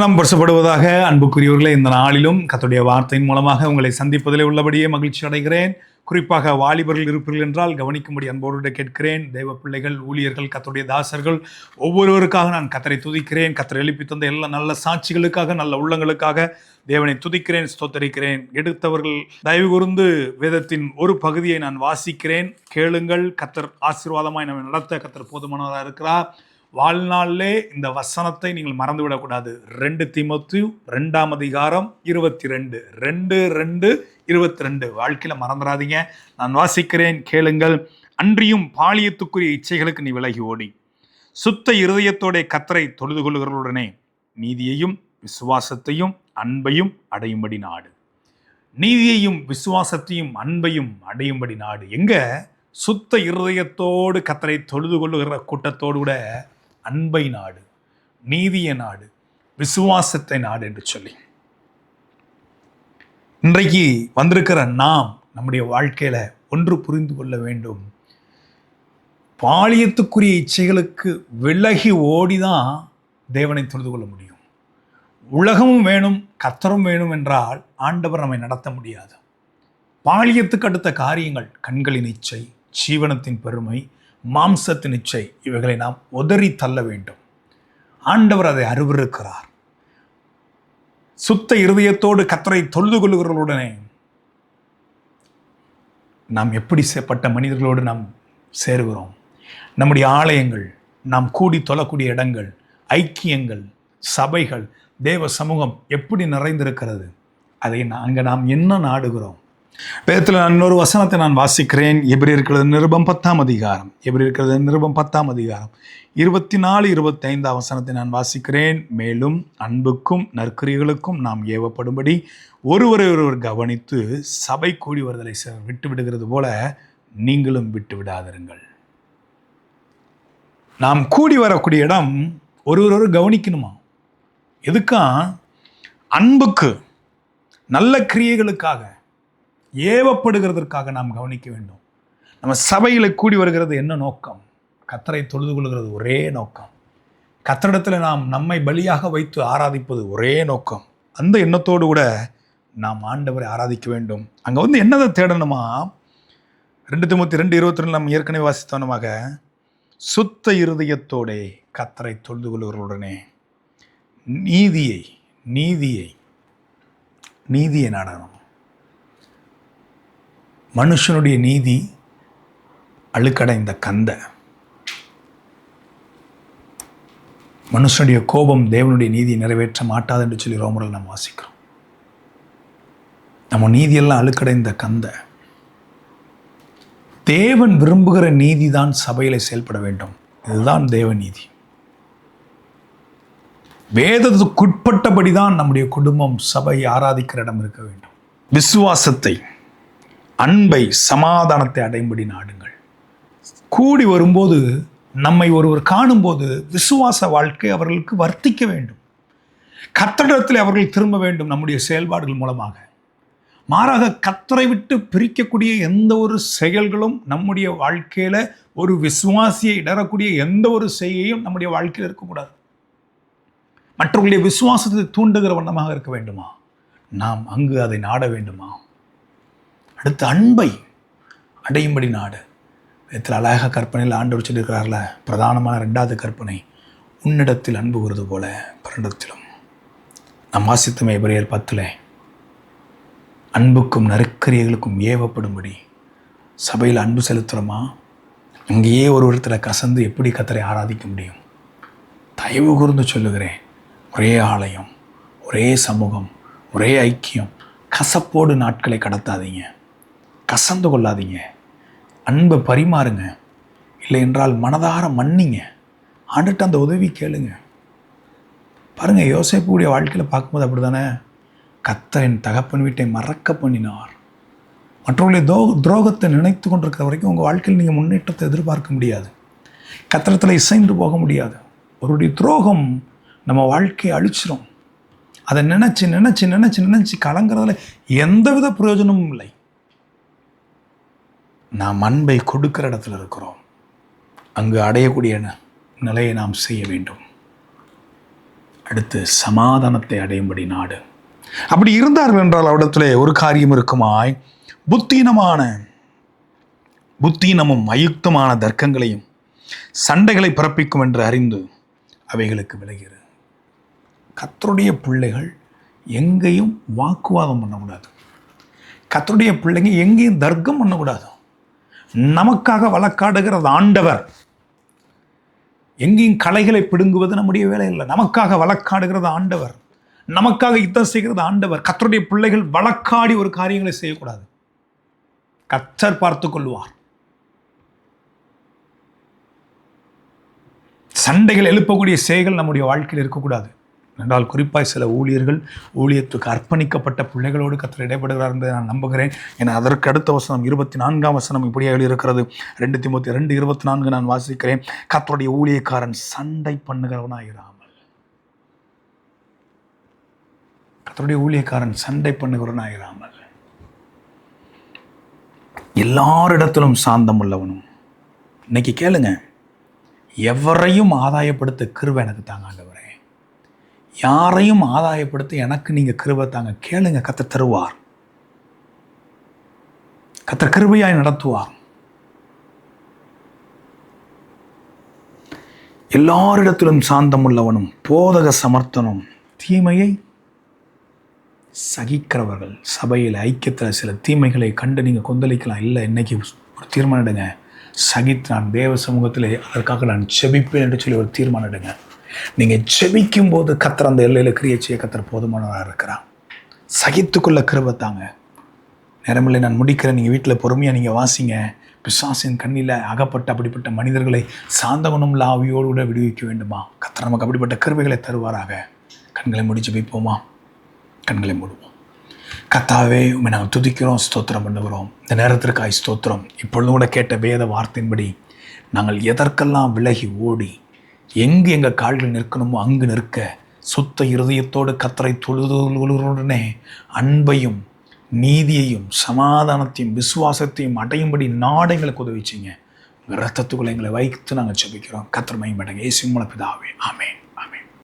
திருநாம் பரிசப்படுவதாக அன்புக்குரியவர்களே இந்த நாளிலும் கத்துடைய வார்த்தையின் மூலமாக உங்களை சந்திப்பதிலே உள்ளபடியே மகிழ்ச்சி அடைகிறேன். குறிப்பாக வாலிபர்கள் இருப்பீர்கள் என்றால் கவனிக்கும்படி அன்போடு கேட்கிறேன். தெய்வ பிள்ளைகள் ஊழியர்கள் கத்துடைய தாசர்கள் ஒவ்வொருவருக்காக நான் கத்தரை துதிக்கிறேன். கத்தரை எழுப்பி தந்த எல்லா நல்ல சாட்சிகளுக்காக நல்ல உள்ளங்களுக்காக தேவனை துதிக்கிறேன் ஸ்தோத்தரிக்கிறேன். எடுத்தவர்கள் தயவு கூர்ந்து வேதத்தின் ஒரு பகுதியை நான் வாசிக்கிறேன். கேளுங்கள் கத்தர் ஆசீர்வாதமாய் நம்மை நடத்த கத்தர் போதுமானதாக இருக்கிறார். வாழ்நாளிலே இந்த வசனத்தை நீங்கள் மறந்துவிடக்கூடாது. ரெண்டு திமுத்து ரெண்டாம் அதிகாரம் இருபத்தி ரெண்டு ரெண்டு ரெண்டு இருபத்தி ரெண்டு வாழ்க்கையில் மறந்துடாதீங்க. நான் வாசிக்கிறேன் கேளுங்கள். அன்றியும் பாலியத்துக்குரிய இச்சைகளுக்கு நீ விலகி ஓடி. சுத்த இருதயத்தோடைய கத்தரை தொழுது கொள்கிறவர்களுடனே நீதியையும் விசுவாசத்தையும் அன்பையும் அடையும்படி நாடு. நீதியையும் விசுவாசத்தையும் அன்பையும் அடையும்படி நாடு. எங்க? சுத்த இருதயத்தோடு கத்தரை தொழுது கொள்ளுகிற கூட்டத்தோடு கூட அன்பை நாடு நீதிய நாடு விசுவாசத்தை நாடு என்று சொல்லி. இன்றைக்கு வந்திருக்கிற நாம் நம்முடைய வாழ்க்கையில ஒன்று புரிந்து கொள்ள வேண்டும். பாலியத்துக்குரிய இச்சைகளுக்கு விலகி ஓடிதான் தேவனை தொழுது கொள்ள முடியும். உலகமும் வேணும் கத்தரும் வேணும் என்றால் ஆண்டவர் நம்மை நடத்த முடியாது. பாலியத்துக்கு அடுத்த காரியங்கள் கண்களின் இச்சை ஜீவனத்தின் பெருமை மாம்சத்தின் இச்சை இவைகளை நாம் உதறி தள்ள வேண்டும். ஆண்டவர் அதை அறிவிருக்கிறார் சுத்த இருதயத்தோடு கத்தரை தொழுது கொள்ளுகிறவர்களுடனே நாம் எப்படி சேப்பட்ட மனிதர்களோடு நாம் சேருகிறோம்? நம்முடைய ஆலயங்கள் நாம் கூடி தொழக்கூடிய இடங்கள் ஐக்கியங்கள் சபைகள் தேவ சமூகம் எப்படி நிறைந்திருக்கிறது? அதை அங்கே நாம் என்ன நாடுகிறோம்? வேதத்தில் நான் இன்னொரு வசனத்தை நான் வாசிக்கிறேன். எப்படி இருக்கிறது? நிருபம் பத்தாம் அதிகாரம். எப்படி இருக்கிறது? நிருபம் பத்தாம் அதிகாரம். இருபத்தி நாலு இருபத்தைந்தாம் வசனத்தை நான் வாசிக்கிறேன். மேலும் அன்புக்கும் நற்கிரிகளுக்கும் நாம் ஏவப்படும்படி ஒருவரை ஒருவர் கவனித்து சபை கூடி வருதலை ச- விட்டு விடுகிறது போல நீங்களும் விட்டு விடாதிருங்கள். நாம் கூடி வரக்கூடிய இடம் ஒருவர் கவனிக்கணுமா? எதுக்கா? அன்புக்கு நல்ல கிரியைகளுக்காக ஏவப்படுகிறதற்காக நாம் கவனிக்க வேண்டும். நம்ம சபையில் கூடி வருகிறது என்ன நோக்கம்? கத்தரை தொழுது கொள்கிறது ஒரே நோக்கம். கத்தரிடத்தில் நாம் நம்மை பலியாக வைத்து ஆராதிப்பது ஒரே நோக்கம். அந்த எண்ணத்தோடு கூட நாம் ஆண்டவரை ஆராதிக்க வேண்டும். அங்கே வந்து என்னதை தேடணுமா? ரெண்டு தொண்ணூற்றி ரெண்டு இருபத்தி ரெண்டு நம்ம ஏற்கனவே வாசித்தவனமாக சுத்த இருதயத்தோடே கத்தரை தொழுது கொள்கிறவர்களுடனே நீதியை நீதியை நீதியை நாடணும். மனுஷனுடைய நீதி அழுக்கடைந்த கந்த. மனுஷனுடைய கோபம் தேவனுடைய நீதி நிறைவேற்ற மாட்டாது என்று சொல்லி ரோமரில் நாம் வாசிக்கிறோம். நம்ம நீதியெல்லாம் அழுக்கடைந்த கந்த. தேவன் விரும்புகிற நீதி தான் சபையில் செயல்பட வேண்டும். இதுதான் தேவ நீதி. வேதத்துக்குட்பட்டபடி தான் நம்முடைய குடும்பம் சபை ஆராதிக்கிற இடம் இருக்க வேண்டும். விசுவாசத்தை அன்பை சமாதானத்தை அடையும்படி நாடுங்கள். கூடி வரும்போது நம்மை ஒருவர் காணும்போது விசுவாச வாழ்க்கை அவர்களுக்கு வர்த்திக்க வேண்டும். கத்தடத்தில் அவர்கள் திரும்ப வேண்டும் நம்முடைய செயல்பாடுகள் மூலமாக. மாறாக கத்தரை விட்டு பிரிக்கக்கூடிய எந்த ஒரு செயல்களும் நம்முடைய வாழ்க்கையில் ஒரு விசுவாசியை இடரக்கூடிய எந்த ஒரு செய்கையும் நம்முடைய வாழ்க்கையில் இருக்கக்கூடாது. மற்றவர்களுடைய விசுவாசத்தை தூண்டுகிற வண்ணமாக இருக்க வேண்டுமா? நாம் அங்கு அதை நாட வேண்டுமா? அடுத்து அன்பை அடையும்படி நாடு. இதில் அழகாக கற்பனையில் ஆண்டவர் சொல்லியிருக்கிறார்ல பிரதானமான ரெண்டாவது கற்பனை உன்னிடத்தில் அன்பு வருது போல பரண்டத்திலும் நம் வாசித்தமை எபிரேயர் பத்தில் அன்புக்கும் நறுக்கரியர்களுக்கும் ஏவப்படும்படி சபையில் அன்பு செலுத்துகிறோமா அங்கேயே ஒரு ஒருத்தரை கசந்து எப்படி கத்தரை ஆராதிக்க முடியும்? தயவு கூர்ந்து சொல்லுகிறேன் ஒரே ஆலயம் ஒரே சமூகம் ஒரே ஐக்கியம் கசப்போடு நாட்களை கடத்தாதீங்க. கசந்து கொள்ளாதீங்க. அன்பை பரிமாறுங்க. இல்லை என்றால் மனதார மன்னிங்க. ஆண்டுட்டு அந்த உதவி கேளுங்க. பாருங்கள் யோசிப்புடைய வாழ்க்கையில் பார்க்கும்போது அப்படி தானே கத்தரின் தகப்பன் வீட்டை மறக்க பண்ணினார். மற்றவர்களை தோ துரோகத்தை நினைத்து கொண்டிருக்கிற வரைக்கும் உங்கள் வாழ்க்கையில் நீங்கள் முன்னேற்றத்தை எதிர்பார்க்க முடியாது. கத்திரத்தில் இசைந்து போக முடியாது. அவருடைய துரோகம் நம்ம வாழ்க்கையை அழிச்சிரும். அதை நினச்சி நினச்சி நினச்சி நினச்சி கலங்குறதுல எந்தவித பிரயோஜனமும் இல்லை. நாம் அன்பை கொடுக்கிற இடத்துல இருக்கிறோம். அங்கு அடையக்கூடிய ந- நிலையை நாம் செய்ய வேண்டும். அடுத்து சமாதானத்தை அடையும்படி நாடு. அப்படி இருந்தார்கள் என்றால் அவரிடத்திலே ஒரு காரியம் இருக்குமாய். புத்தீனமான புத்தீனமும் அயுக்தமான தர்க்கங்களையும் சண்டைகளை பிறப்பிக்கும் என்று அறிந்து அவைகளுக்கு விலகிறது கத்தருடைய பிள்ளைகள் எங்கேயும் வாக்குவாதம் பண்ணக்கூடாது. கத்தருடைய பிள்ளைங்க எங்கேயும் தர்க்கம் பண்ணக்கூடாது. நமக்காக வழக்காடுகிறது ஆண்டவர். எங்கேயும் கலைகளை பிடுங்குவது நம்முடைய வேலை இல்லை நமக்காக வழக்காடுகிறது ஆண்டவர். நமக்காக யுத்தம் செய்கிறது ஆண்டவர். கத்தருடைய பிள்ளைகள் வழக்காடி ஒரு காரியங்களை செய்யக்கூடாது. கத்தர் பார்த்து கொள்வார். சண்டைகள் எழுப்பக்கூடிய செயல்கள் நம்முடைய வாழ்க்கையில் இருக்கக்கூடாது. என்றால் குறிப்பாக சில ஊழியர்கள் ஊழியத்துக்கு அர்ப்பணிக்கப்பட்ட பிள்ளைகளோடு கத்தர் இடைப்படுகிறார் என்பதை நான் நம்புகிறேன். என அதற்கு அடுத்த வசனம் இருபத்தி நான்காம் வசனம் இப்படியாக இருக்கிறது ரெண்டு திமுத்தி ரெண்டு இருபத்தி நான்கு நான் வாசிக்கிறேன். கத்தருடைய ஊழியக்காரன் சண்டை பண்ணுகிறவனாயிராமல். கத்தருடைய ஊழியக்காரன் சண்டை பண்ணுகிறவனாயிராமல். எல்லாரிடத்திலும் சாந்தம் உள்ளவனும் இன்னைக்கு கேளுங்க. எவரையும் ஆதாயப்படுத்த கிருவை எனக்கு தாங்க ஆண்டவரே. யாரையும் ஆதாயப்படுத்த எனக்கு நீங்கள் கிருபை தாங்க. கேளுங்க கத்த தருவார். கத்த கிருபையாய் நடத்துவார். எல்லாரிடத்திலும் சாந்தம் உள்ளவனும் போதக சமர்த்தனும் தீமையை சகிக்கிறவர்கள். சபையில் ஐக்கியத்தில் சில தீமைகளை கண்டு நீங்கள் கொந்தளிக்கலாம். இல்லை இன்னைக்கு ஒரு தீர்மானம் எடுங்க. சகித்து நான் தேவ சமூகத்தில் அதற்காக நான் செபிப்பேன் என்று சொல்லி ஒரு தீர்மானம் எடுங்க. நீங்கள் செபிக்கும் போது கத்திர அந்த எல்லையில் கிரியை செய்ய கத்திர போதுமானவராக இருக்கிறான் சகித்துக்குள்ள கிருபத்தாங்க நேரமில்லை நான் முடிக்கிறேன். நீங்கள் வீட்டில் பொறுமையாக நீங்கள் வாசிங்க. பிசாசின் கண்ணில் அகப்பட்ட அப்படிப்பட்ட மனிதர்களை சாந்த லாவியோடு கூட விடுவிக்க வேண்டுமா? கத்திர நமக்கு அப்படிப்பட்ட கிருபைகளை தருவாராக. கண்களை முடிச்சு வைப்போமா கண்களை மூடுவோம். கத்தாவே உண்மை நாங்கள் துதிக்கிறோம் ஸ்தோத்திரம் பண்ணுகிறோம். இந்த நேரத்திற்காய் ஸ்தோத்திரம். இப்பொழுதும் கூட கேட்ட வேத வார்த்தையின்படி நாங்கள் எதற்கெல்லாம் விலகி ஓடி எங்கு எங்கள் கால்கள் நிற்கணுமோ அங்கு நிற்க சுத்த இருதயத்தோடு கத்தரை தொழுதுடனே அன்பையும் நீதியையும் சமாதானத்தையும் விசுவாசத்தையும் அடையும்படி நாடு எங்களுக்கு உதவிச்சிங்க. உங்கள் ரத்தத்துக்குள்ள எங்களை வைத்து நாங்கள் ஜெபிக்கிறோம். கத்திரமையும் மையமடங்க ஏசி மூலப்பிதாவே. பிதாவே